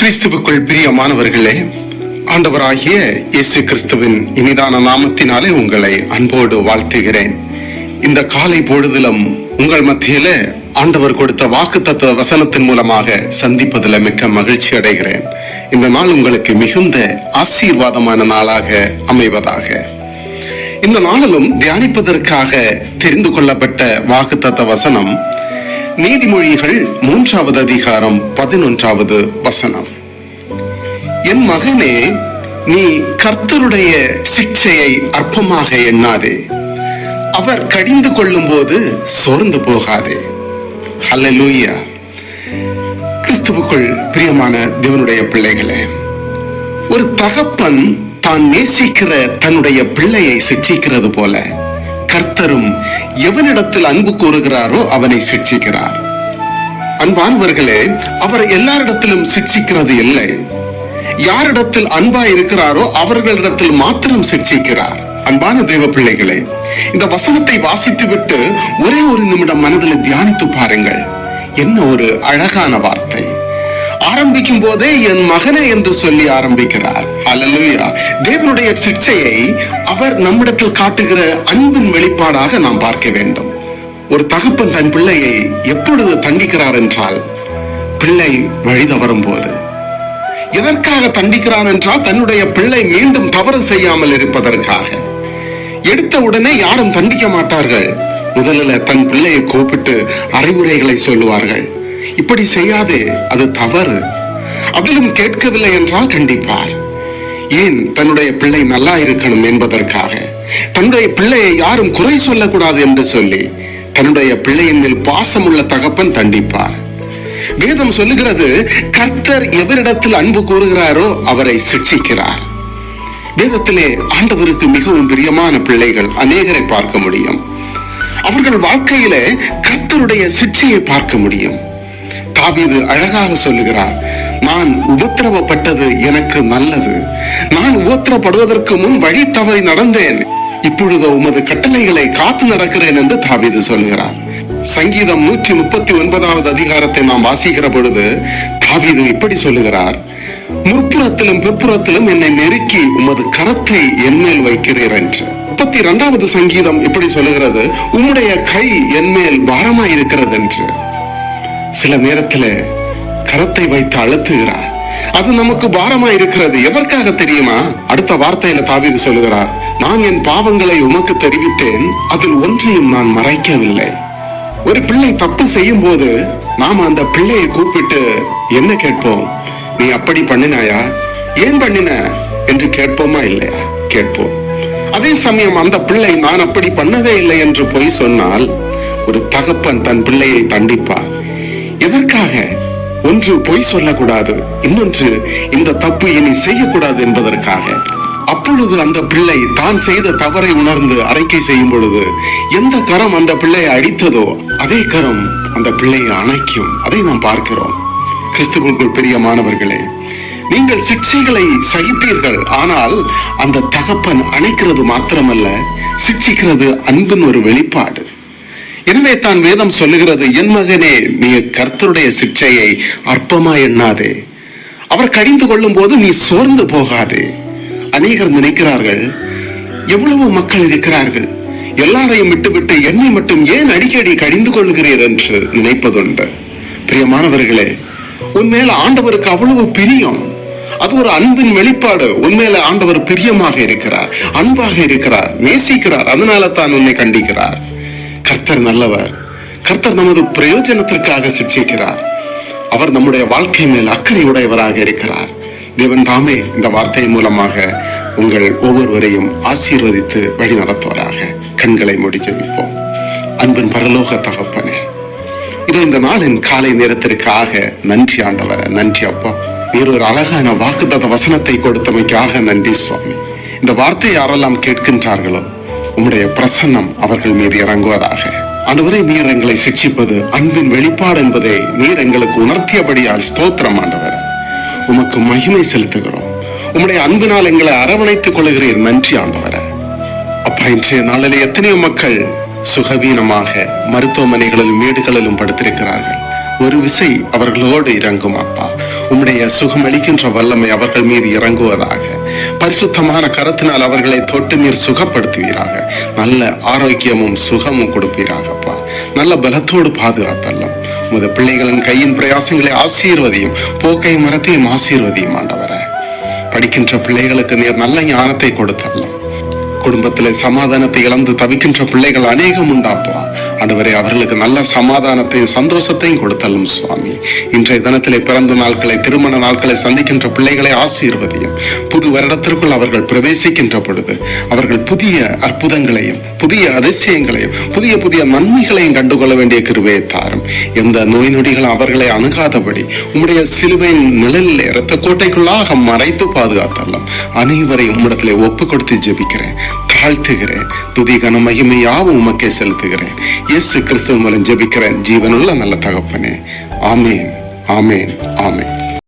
கிறிஸ்துவுக்குள் பிரியமானவர்களே ஆண்டவராகிய இயேசு கிறிஸ்துவின் இனிதான நாமத்தினாலே உங்களை அன்போடு வாழ்த்துகிறேன். இந்த காலை பொழுதிலும் உங்கள் மத்தியில ஆண்டவர் கொடுத்த வாக்கு தத்துவ வசனத்தின் மூலமாக சந்திப்பதில் மிக்க மகிழ்ச்சி அடைகிறேன். இந்த நாள் உங்களுக்கு மிகுந்த ஆசீர்வாதமான நாளாக அமைவதாக. இந்த நாளிலும் தியானிப்பதற்காக தெரிந்து கொள்ளப்பட்ட வாக்கு தத்துவ வசனம் நீதிமொழிகள் மூன்றாவது அதிகாரம் பதினொன்றாவது வசனம். என் மகனே நீ கர்த்தருடைய சிக்ஷையை அற்பமாக எண்ணாதே. அவர் கடிந்து கொள்ளும் போது சோர்ந்து போகாதே. ஹalleluya. கிறிஸ்துவுக்குள் பிரியமான தேவனுடைய பிள்ளைகளே ஒரு தகப்பன் தான் நேசிக்கிற தன்னுடைய பிள்ளையை சிக்ஷிக்கிறது போல கர்த்தரும் எவனிடத்தில் அன்பு கூறுகிறாரோ அவனை சிட்சிக்கிறார். அன்பானவர்களே அவர் எல்லாரிடத்திலும் சிட்சிக்கிறது இல்லை. யாரிடத்தில் அன்பா இருக்கிறாரோ அவர்களிடத்தில் மாத்திரம் சிட்சிக்கிறார். அன்பான தேவ பிள்ளைகளே இந்த வசனத்தை வாசித்து விட்டு ஒரே ஒரு நிமிடம் மனதில் தியானித்து பாருங்கள். என்ன ஒரு அழகான வார்த்தை. ஆரம்பிக்கும் போதே என் மகனே என்று சொல்லி ஆரம்பிக்கிறார். அலலுயா தேவனுடைய சிக்ஷையை அவர் நம்மிடத்தில் காட்டுகிற அன்பின் வெளிப்பாடாக நாம் பார்க்க வேண்டும். ஒரு தகப்பன் தன் பிள்ளையை எப்பொழுது தண்டிக்கிறார் என்றால் பிள்ளை வழி தவறும் போது. எதற்காக தண்டிக்கிறான் என்றால் தன்னுடைய பிள்ளை மீண்டும் தவறு செய்யாமல் இருப்பதற்காக. எடுத்த உடனே யாரும் தண்டிக்க மாட்டார்கள். முதலில் தன் பிள்ளையை கூப்பிட்டு அறிவுரைகளை சொல்லுவார்கள். இப்படி செய்யாதே அது தவறு. அதிலும் கேட்கவில்லை என்றால் கண்டிப்பார். ஏன் தன்னுடைய பிள்ளை நல்லா இருக்கணும் என்பதற்காக? தன்னுடைய பிள்ளையை யாரும் குறை சொல்லக்கூடாது என்று சொல்லி தன்னுடைய பிள்ளையின் மேல் பாசமுள்ள தகப்பன் தண்டிப்பார். வேதம் சொல்லுகிறது கர்த்தர் எவரிடத்தில் அன்பு கூறுகிறாரோ அவரை சிக்ஷிக்கிறார் வேதத்திலே ஆண்டவருக்கு மிகவும் பிரியமான பிள்ளைகள் அநேகரை பார்க்க முடியும். அவர்கள் வாழ்க்கையிலே கர்த்தருடைய சிக்ஷையை பார்க்க முடியும். தாவீது அழகாக சொல்லுகிறார் நான் உபத்திரவப்பட்டது எனக்கு நல்லது. நான் உபத்திரப்படுவதற்கு முன் வழி தவறி நடந்தேன். இப்பொழுது உமது கட்டளைகளை காத்து நடக்கிறேன் என்று தாவிது சொல்லுகிறார் சங்கீதம் நூற்றி முப்பத்தி ஒன்பதாவது அதிகாரத்தை நாம் வாசிக்கிற பொழுது தாவிது இப்படி சொல்லுகிறார். முற்புறத்திலும் பிற்புறத்திலும் என்னை நெருக்கி உமது கரத்தை என்மேல் வைக்கிறீர் என்று. முப்பத்தி இரண்டாவது சங்கீதம் இப்படி சொல்லுகிறது. உம்முடைய கை என்மேல் பாரமாயிருக்கிறது என்று சில நேரத்தில் கரத்தை வைத்து அழுத்துகிறார். அது நமக்கு பாரமா இருக்கிறது எதற்காக தெரியுமா? அடுத்த வார்த்தையில தாவிது சொல்லுகிறார் நான் என் பாவங்களை உமக்கு தெரிவித்தேன். அதில் ஒன்றையும் நான் மறைக்கவில்லை. ஒரு பிள்ளை தப்பு செய்யும் போது நாம அந்த பிள்ளையை கூப்பிட்டு என்ன கேட்போம்? நீ அப்படி பண்ணினாயா? ஏன் பண்ணின? என்று கேட்போமா இல்லையா? கேட்போம். அதே சமயம் அந்த பிள்ளை நான் அப்படி பண்ணதே இல்லை என்று பொய் சொன்னால் ஒரு தகப்பன் தன் பிள்ளையை தண்டிப்பார். எதற்காக? ஒன்று பொய் சொல்லக்கூடாது இன்னொன்று இந்த தப்பு இனி செய்யக்கூடாது என்பதற்காக. அப்பொழுது அந்த பிள்ளை தான் செய்த தவறை உணர்ந்து அறிக்கை செய்யும் பொழுது எந்த கரம் அந்த பிள்ளையை அடித்ததோ அதே கரம் அந்த பிள்ளையை அணைக்கும். அதை நாம் பார்க்கிறோம். கிறிஸ்துவுக்குள் பிரியமானவர்களே நீங்கள் சிக்ஷைகளை சகிப்பீர்கள். ஆனால் அந்த தகப்பன் அணைக்கிறது மாத்திரமல்ல சிக்ஷிக்கிறது அன்பின் ஒரு வெளிப்பாடு. எனவே தான் வேதம் சொல்லுகிறது என் மகனே நீ கர்த்தருடைய சிற்றையை அற்பமா எண்ணாதே. அவர் கடிந்து கொள்ளும் போது நீ சோர்ந்து போகாதே. அநேகர் நினைக்கிறார்கள் எவ்வளவு மக்கள் இருக்கிறார்கள். எல்லாரையும் விட்டுவிட்டு என்னை மட்டும் ஏன் அடிக்கடி கடிந்து கொள்கிறீர்? என்று நினைப்பதுண்டு. பிரியமானவர்களே உன்மேல ஆண்டவருக்கு அவ்வளவு பிரியம். அது ஒரு அன்பின் வெளிப்பாடு. உண்மையில ஆண்டவர் பிரியமாக இருக்கிறார் அன்பாக இருக்கிறார் நேசிக்கிறார். அதனால தான் உன்னை கண்டிக்கிறார். கர்த்தர் நல்லவர். கர்த்தர் நமது பிரயோஜனத்திற்காக சிக்ஷிக்கிறார் அவர் நம்முடைய வாழ்க்கை மேல் அக்கறை உடையவராக இருக்கிறார். தேவன் தாமே இந்த வார்த்தை மூலமாக உங்கள் ஒவ்வொருவரையும் ஆசீர்வதித்து வழி நடத்துவராக. கண்களை மூடி ஜெபிப்போம். அன்பின் பரலோக தகப்பனே இது இந்த நாளின் காலை நேரத்திற்காக நன்றி ஆண்டவர நன்றி அப்பா. நீர் ஒரு அழகான வாக்குத்தத வசனத்தை கொடுத்தமைக்காக நன்றி சுவாமி. இந்த வார்த்தை யாரெல்லாம் கேட்கின்றார்களோ உம்முடைய பிரசன்னம் அவர்கள் மீது இறங்குவதாக. ஆண்டவரே நீர் எங்களை சிக்ஷிப்பது அன்பின் வெளிப்பாடு என்பதை நீர் எங்களுக்கு உணர்த்தியபடியால் ஸ்தோத்திரம் ஆண்டவர். உமக்கு மகிமை செலுத்துகிறோம். உம்முடைய அன்பினால் எங்களை அரவணைத்துக் கொள்கிறீர். நன்றி ஆண்டவர. அப்பா இன்றைய நாளில் எத்தனையோ மக்கள் சுகவீனமாக மருத்துவமனைகளிலும் வீடுகளிலும் படுத்திருக்கிறார்கள். ஒரு விசை அவர்களோடு இறங்கும் அப்பா. உம்முடைய சுகமளிக்கின்ற வல்லமை அவர்கள் மீது இறங்குவதாக. பரிசுத்தமான கரத்தினால் அவர்களை தொட்டு நீர் சுகப்படுத்துவீராக. நல்ல ஆரோக்கியமும் சுகமும் கொடுப்பீராகப்பா. நல்ல பலத்தோடு பாதுகாத்தல்லும். உமது பிள்ளைகளின் கையின் பிரயாசங்களை ஆசீர்வதியும் போக்கை மரத்தையும் ஆசீர்வதியும் ஆண்டவர. படிக்கின்ற பிள்ளைகளுக்கு நீர் நல்ல ஞானத்தை கொடுத்தல்லும். குடும்பத்திலே சமாதானத்தை இழந்து தவிக்கின்ற பிள்ளைகள் அநேகம் உண்டாப்பா. ஆண்டவரே அவர்களுக்கு நல்ல சமாதானத்தையும் சந்தோஷத்தையும் கொடுத்தல்லும் சுவாமி. இன்றைய தினத்திலே பிறந்த நாட்களை திருமண நாட்களை சந்திக்கின்ற பிள்ளைகளை ஆசீர்வதியும். புது வருடத்திற்குள் அவர்கள் பிரவேசிக்கின்ற பொழுது அவர்கள் புதிய அற்புதங்களையும் புதிய அதிசயங்களையும் புதிய புதிய நன்மைகளையும் கண்டுகொள்ள வேண்டிய கிருவையை தாரும். எந்த நோய் நொடிகள் அவர்களை அணுகாதபடி உம்முடைய சிலுவையின் நிழலில் இரத்த கோட்டைக்குள்ளாக மறைத்து பாதுகாத்தல்லாம் அனைவரையும் உம்மிடத்திலே ஒப்பு கொடுத்து ஜெபிக்கிறேன். தாழ்த்துகிறேன் துதி கன மகிமை யாவும் உமக்கே செலுத்துகிறேன். இயேசு கிறிஸ்துவ மூலம் ஜெபிக்கிறேன். ஜீவனுள்ள நல்ல தகப்பனே. ஆமேன். ஆமேன். ஆமேன்.